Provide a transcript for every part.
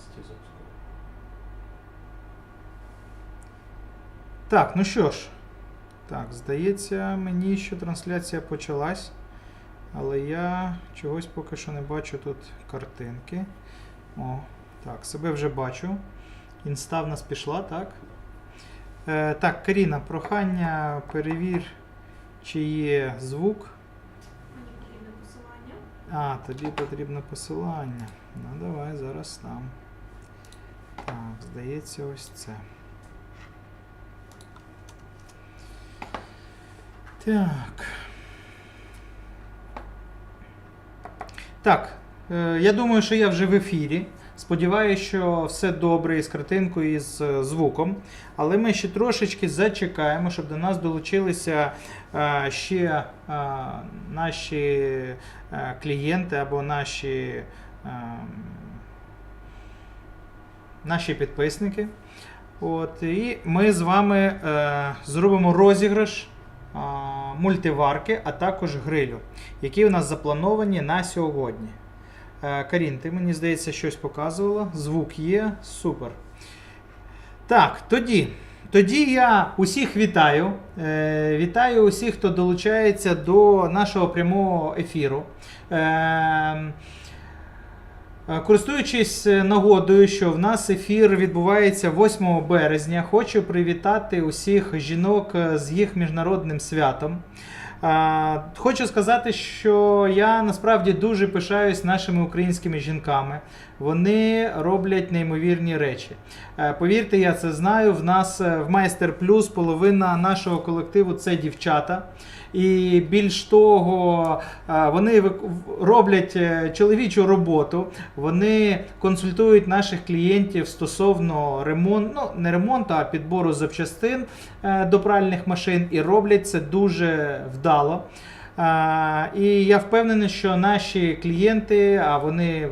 запускаю. Так, ну що ж. Так, здається мені, що трансляція почалась. Але я чогось поки що не бачу тут картинки. О, так, себе вже бачу. Інста в нас пішла, так? Е, так, Каріна, прохання перевір, чи є звук. Мені потрібне посилання. А, тобі потрібно посилання. Ну давай зараз там. Так, здається, ось це. Так. Так, е, я думаю, що я вже в ефірі. Сподіваюся, що все добре із картинкою і з е, звуком. Але ми ще трошечки зачекаємо, щоб до нас долучилися е, ще наші клієнти або наші, е, наші підписники. От, і ми з вами е, зробимо розіграш е, мультиварки, а також грилю, які у нас заплановані на сьогодні. Е, Карін, ти мені здається, щось показувала. Звук є. Супер. Так, тоді. Тоді я усіх вітаю. Е, вітаю усіх, хто долучається до нашого прямого ефіру. Е, е, Користуючись нагодою, що в нас ефір відбувається 8 березня, хочу привітати усіх жінок з їх міжнародним святом. Е, Хочу сказати, що я насправді дуже пишаюсь нашими українськими жінками. Вони роблять неймовірні речі. Е, Повірте, я це знаю. В нас е, в Майстер Плюс половина нашого колективу це дівчата. І більш того, е, вони роблять е, чоловічу роботу. Вони консультують наших клієнтів стосовно ремонту, ну не ремонту, а підбору запчастин е, до пральних машин, і роблять це дуже вдало. І я впевнений, що наші клієнти, а вони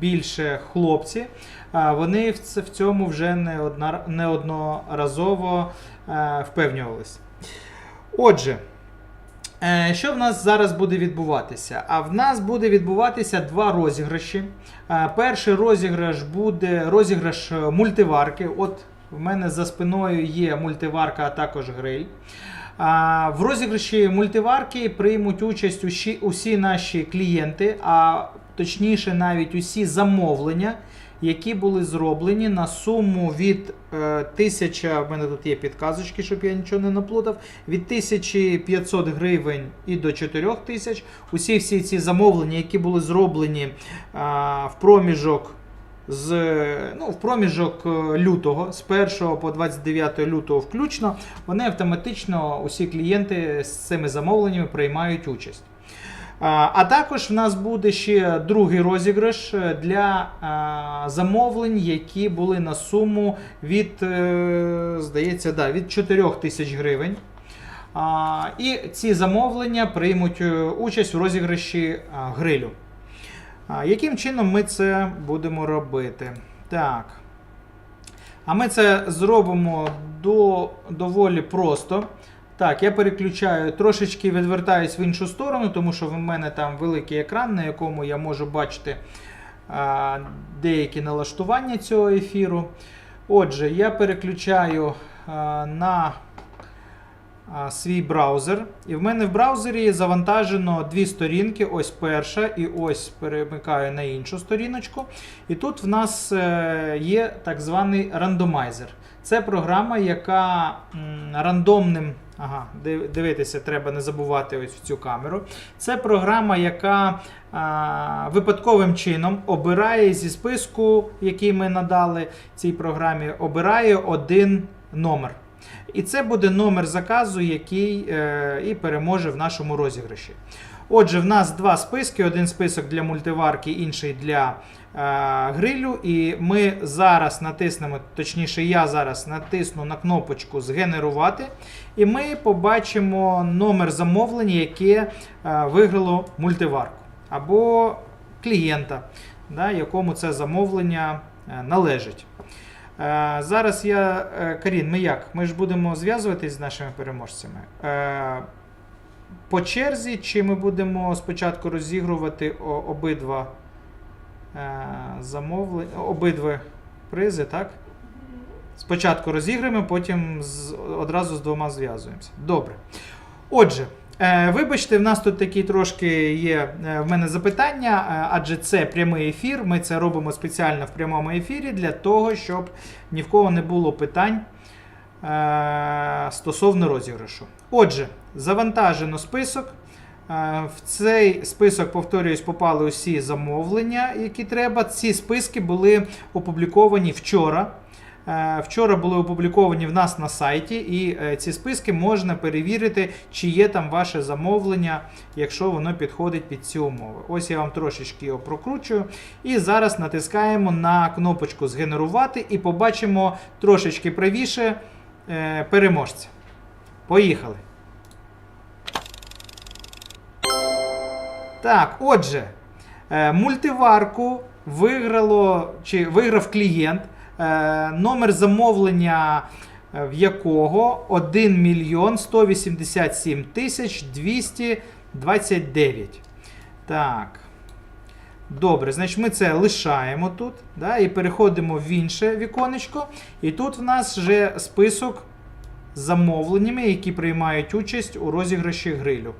більше хлопці, вони в цьому вже неодноразово впевнювались. Отже, що в нас зараз буде відбуватися? А в нас буде відбуватися два розіграші. Е, Перший розіграш буде розіграш е, мультиварки. От в мене за спиною є мультиварка, а також гриль. В розіграші мультиварки приймуть участь усі, усі наші клієнти, а точніше навіть усі замовлення, які були зроблені на суму від е, 1000, в мене тут є підказочки, щоб я нічого не наплутав, від 1500 гривень і до 4000. Усі всі ці замовлення, які були зроблені а, в проміжок з ну, в проміжок е, лютого, з 1 по 29 лютого включно, вони автоматично усі клієнти з цими замовленнями приймають участь. А також в нас буде ще другий розіграш е, для замовлень, які були на суму від, е, здається, да, від 4 тисяч гривень. І ці замовлення приймуть е, участь у розіграші грилю. Яким чином ми це будемо робити? Так. А ми це зробимо до, доволі просто. Так, я переключаю, трошечки відвертаюсь в іншу сторону, тому що в мене там великий екран, на якому я можу бачити а, деякі налаштування цього ефіру. Отже, я переключаю а, на а, свій браузер. І в мене в браузері завантажено дві сторінки. Ось перша, і ось перемикаю на іншу сторіночку. І тут в нас е, є так званий рандомайзер. Це програма, яка м, рандомним. Ага, дивитися, треба не забувати ось в цю камеру. Це програма, яка а, випадковим чином обирає зі списку, який ми надали цій програмі, обирає один номер. І це буде номер заказу, який е, і переможе в нашому розіграші. Отже, в нас два списки: один список для мультиварки, інший для е, грилю. І ми зараз натиснемо, точніше, я зараз натисну на кнопочку Згенерувати, і ми побачимо номер замовлення, яке е, виграло мультиварку або клієнта, да, якому це замовлення е, належить. Е, Зараз я, е, Карін, ми як? Ми ж будемо зв'язуватись з нашими переможцями. Е, По черзі, чи ми будемо спочатку розігрувати обидва замовлення. Обидва призи, так? Спочатку розіграємо, потім з, одразу з двома зв'язуємося. Добре. Отже, е, вибачте, в нас тут такі трошки є е, в мене запитання, е, адже це прямий ефір. Ми це робимо спеціально в прямому ефірі для того, щоб ні в кого не було питань е, стосовно розіграшу. Отже, завантажено список. Е, В цей список, повторююсь, попали усі замовлення, які треба. Ці списки були опубліковані вчора. Е, Вчора були опубліковані в нас на сайті, і е, ці списки можна перевірити, чи є там ваше замовлення, якщо воно підходить під ці умови. Ось я вам трошечки його прокручую. І зараз натискаємо на кнопочку Згенерувати і побачимо трошечки правіше переможця. Поїхали. Так, отже, е, мультиварку виграло, чи виграв клієнт, е, номер замовлення е, в якого 1 мільйон 187 тисяч 229. Так. Добре, значить ми це лишаємо тут. Да, і переходимо в інше віконечко. І тут в нас вже список з замовленнями, які приймають участь у розіграші грилю.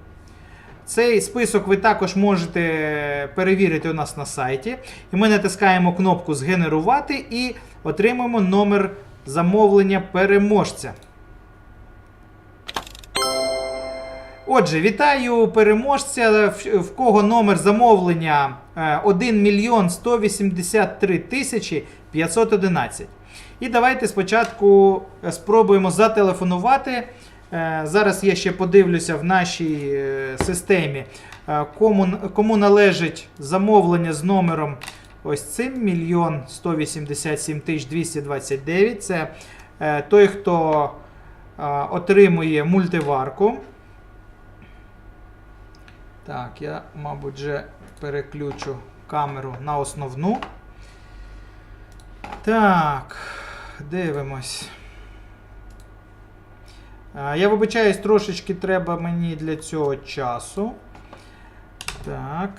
Цей список ви також можете перевірити у нас на сайті. І ми натискаємо кнопку Згенерувати і отримаємо номер замовлення переможця. Отже, вітаю переможця, в- кого номер замовлення е, 1 мільйон 183 тисячі 511. І давайте спочатку е, спробуємо зателефонувати. Е, Зараз я ще подивлюся в нашій е, системі, е, кому, кому належить замовлення з номером ось цим мільйон 187 229. Це той, хто отримує мультиварку. Так, я, мабуть, вже переключу камеру на основну. Так, дивимось. А, Я вибачаюсь, трошечки треба мені для цього часу. Так.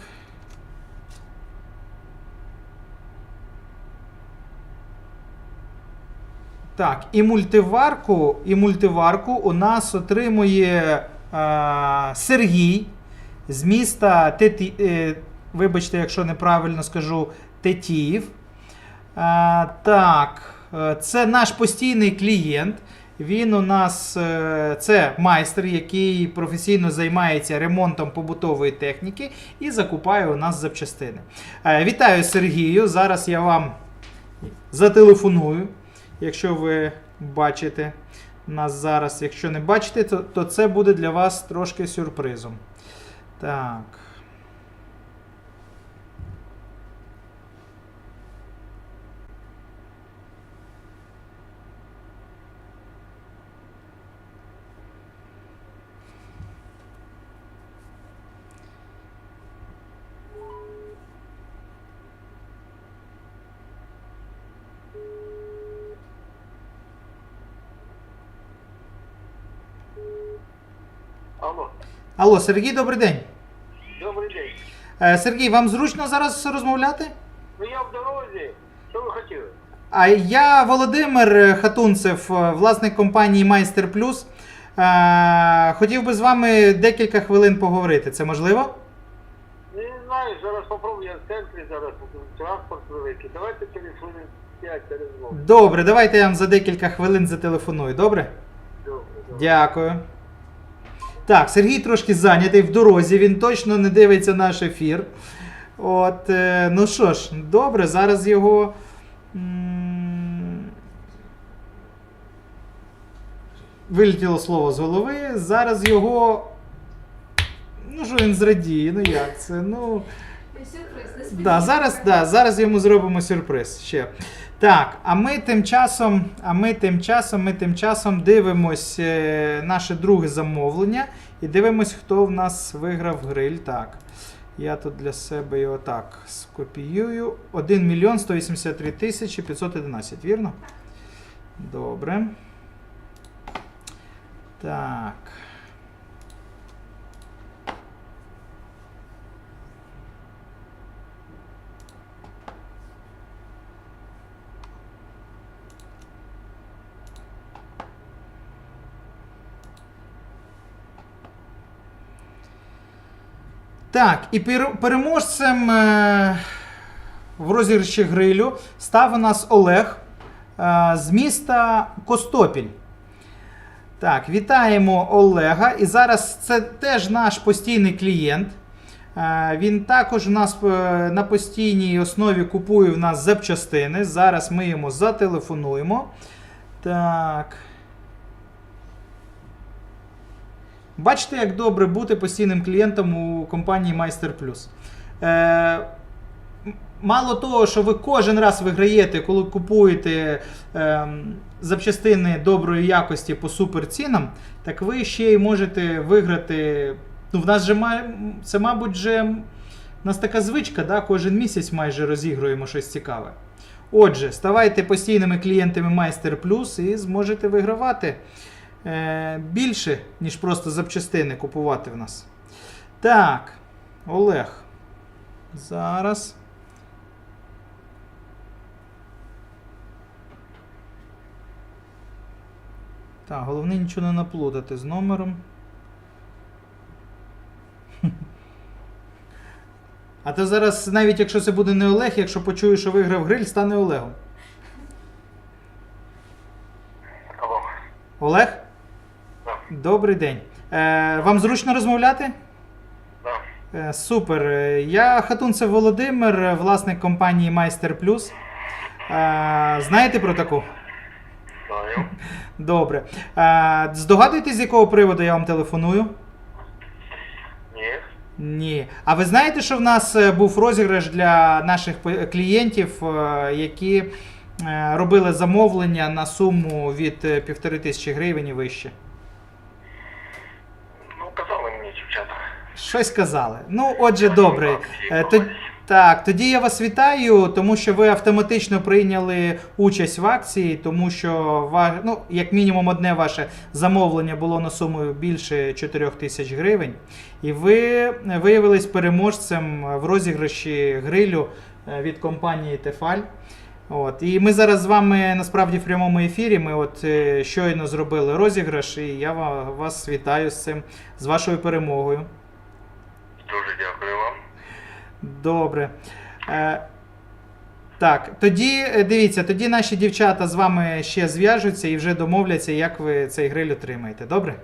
Так, і мультиварку, і мультиварку у нас отримує а, Сергій з міста Теті, е, вибачте, якщо неправильно скажу, Тетіїв. А, так, е, це наш постійний клієнт. Він у нас е, це майстер, який професійно займається ремонтом побутової техніки і закупає у нас запчастини. Е, Вітаю Сергію. Зараз я вам зателефоную, якщо ви бачите нас зараз. Якщо не бачите, то, то це буде для вас трошки сюрпризом. Так. Алло, Алло, Сергій, добрий день. добрий день. Е, Сергій, вам зручно зараз розмовляти? Ну я в дорозі. Що ви хотіли? А я Володимир Хатунцев, е, власник компанії Майстер Плюс. Е, Хотів би з вами декілька хвилин поговорити. Це можливо? Не знаю, зараз попробую, я в центрі зараз транспорт великий. Давайте через хвилин 5 перезвон. Добре, давайте я вам за декілька хвилин зателефоную. Добре? Добре, добре. Дякую. Так, Сергій трошки зайнятий в дорозі, він точно не дивиться наш ефір. От, е, ну що ж, добре, зараз його. Вилетіло слово з голови. Зараз його. Ну, що він зрадіє, ну як це? Ну. Сюрприз, Да, зараз, да, зараз йому зробимо сюрприз ще. Так, а ми тим часом, а ми тим часом, ми тим часом дивимось е, наше друге замовлення і дивимось, хто в нас виграв гриль. Так. Я тут для себе його так скопіюю. 1 мільйон 183 тисячі 511, вірно? Добре. Так. Так, і переможцем е, в розіграші грилю став у нас Олег е, з міста Костопіль. Так, вітаємо Олега. І зараз це теж наш постійний клієнт. Е, Він також у нас на постійній основі купує в нас запчастини. Зараз ми йому зателефонуємо. Так. Бачите, як добре бути постійним клієнтом у компанії Майстер Плюс. Е, мало того, що ви кожен раз виграєте, коли купуєте е, запчастини доброї якості по суперцінам, так ви ще й можете виграти. Ну, в нас же це, мабуть, же, у нас така звичка, да? кожен місяць майже розігруємо щось цікаве. Отже, ставайте постійними клієнтами Майстер Плюс і зможете вигравати більше, ніж просто запчастини купувати в нас. Так, Олег. Зараз. Так, головне нічого не наплутати з номером. А то зараз, навіть якщо це буде не Олег, якщо почую, що виграв гриль, стане Олегом. Алло. Олег? Добрий день. Е, вам зручно розмовляти? Да. Е, супер. Я Хатунцев Володимир, власник компанії Майстер Плюс. Е, знаєте про таку? Знаю. Добре. Е, здогадуєтесь, з якого приводу я вам телефоную? Ні. Ні. А ви знаєте, що в нас е, був розіграш для наших клієнтів, е, які е, робили замовлення на суму від півтори тисячі гривень і вище? Ну, казали мені дівчата. Щось казали. Ну, отже, добре. Е, так, тоді я вас вітаю, тому що ви автоматично прийняли участь в акції, тому що ва- ну, як мінімум одне ваше замовлення було на суму більше 4 тисяч гривень. І ви виявились переможцем в розіграші грилю е, від компанії Тефаль. От. І ми зараз з вами насправді в прямому ефірі. Ми от е, щойно зробили розіграш, і я вас вітаю з цим, з вашою перемогою. Дуже дякую вам. Добре. Е, так, тоді е, дивіться, тоді наші дівчата з вами ще зв'яжуться і вже домовляться, як ви цей гриль отримаєте. Добре?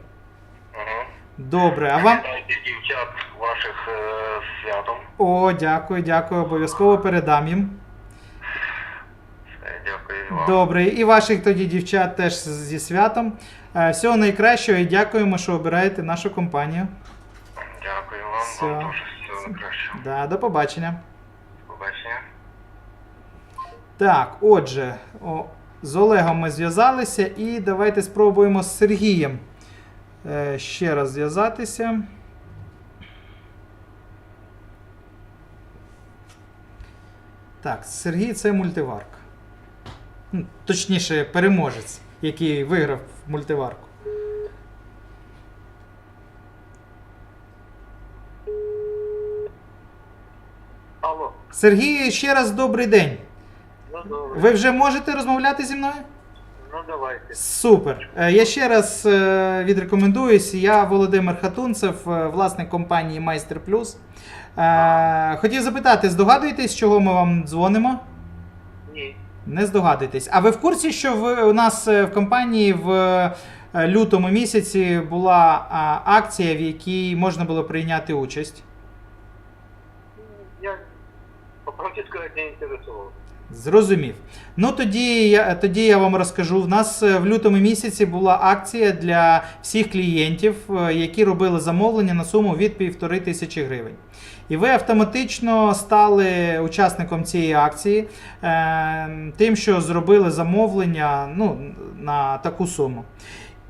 Угу. Добре. А вам. Вітайте дівчат ваших е, з святом. О, дякую, дякую. Обов'язково передам їм. Все, дякую і вам. Добре. І ваших тоді дівчат теж зі святом. Е, Всього найкращого і дякуємо, що обираєте нашу компанію. Все. Вам теж всього найкращого. Да, до побачення. Побачення. Так, отже, о, з Олегом ми зв'язалися і давайте спробуємо з Сергієм е, ще раз зв'язатися. Так, Сергій це мультиварка. Ну, Точніше, переможець, який виграв мультиварку. Сергій, ще раз добрий день. Ну добре. Ви вже можете розмовляти зі мною? Ну давайте. Супер. Е, Я ще раз е, відрекомендуюсь. Я Володимир Хатунцев, е, власник компанії Майстер Плюс. Хотів запитати, здогадуєтесь, чого ми вам дзвонимо? Ні. Не здогадуєтесь. А ви в курсі, що ви, у нас в компанії в лютому місяці була акція, в якій можна було прийняти участь? Я, по не інтересував. Зрозумів. Ну тоді я, тоді я вам розкажу. В нас е, в лютому місяці була акція для всіх клієнтів, е, які робили замовлення на суму від півтори тисячі гривень. І ви автоматично стали учасником цієї акції, е, тим, що зробили замовлення ну, на таку суму.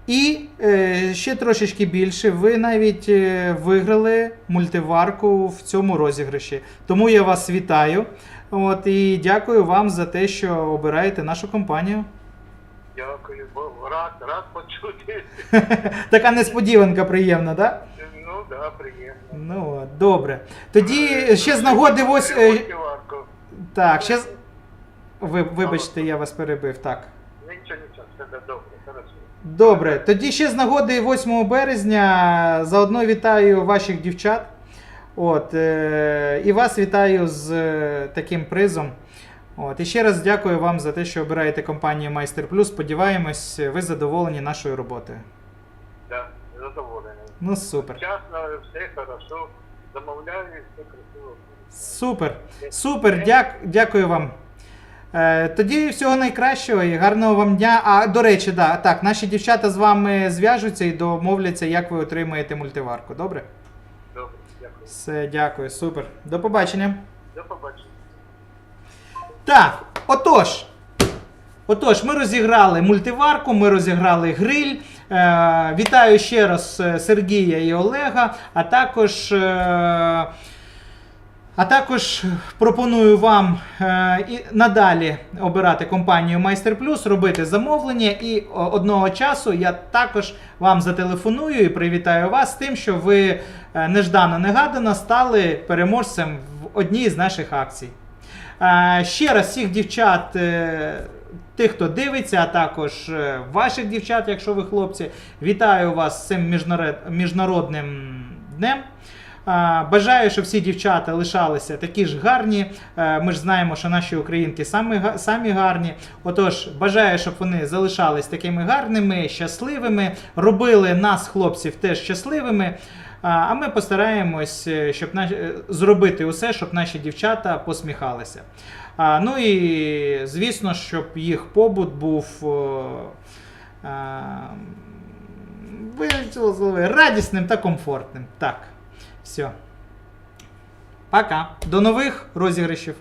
І е, ще трошечки більше, ви навіть е, виграли мультиварку в цьому розіграші. Тому я вас вітаю. От, і дякую вам за те, що обираєте нашу компанію. Дякую, бо рад, рад почути. така несподіванка приємна, так? Ну да, приємно. Ну, от, добре. Тоді ще з нагоди ось. е, так, ще з... Ви, вибачте, я вас перебив. Так. Нічого, нічого, все добре, хорошо. Добре, тоді ще з нагоди 8 березня заодно вітаю ваших дівчат. От, е, і вас вітаю з е, таким призом. От, і ще раз дякую вам за те, що обираєте компанію Майстер Плюс. Сподіваємось, ви задоволені нашою роботою. Так, Да, задоволений. Ну, супер. Вчасно, все хорошо. Замовляю, все красиво. Супер. Супер, дяк, дякую вам. Е, тоді всього найкращого і гарного вам дня. А до речі, да, так, наші дівчата з вами зв'яжуться і домовляться, як ви отримаєте мультиварку. Добре? Добре, дякую. Все, дякую, супер. До побачення. До побачення. Так, отож. Отож, ми розіграли мультиварку, ми розіграли гриль. Е, вітаю ще раз е, Сергія і Олега, а також. Е, а також пропоную вам е, і надалі обирати компанію Майстер Плюс, робити замовлення. І одного часу я також вам зателефоную і привітаю вас з тим, що ви е, неждано негадано стали переможцем в одній з наших акцій. Е, Ще раз всіх дівчат, тих, хто дивиться, а також ваших дівчат, якщо ви хлопці, вітаю вас з цим міжнарод- міжнародним днем. Бажаю, щоб всі дівчата лишалися такі ж гарні. Е, Ми ж знаємо, що наші українки самі, самі гарні. Отож, бажаю, щоб вони залишались такими гарними, щасливими, робили нас, хлопців, теж щасливими. А ми постараємось, е, щоб е, зробити усе, щоб наші дівчата посміхалися. Ну і звісно, щоб їх побут був радісним та комфортним. Так, все. Пока. До нових розіграшів.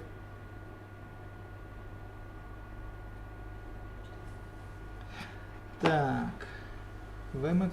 Так. Вимик.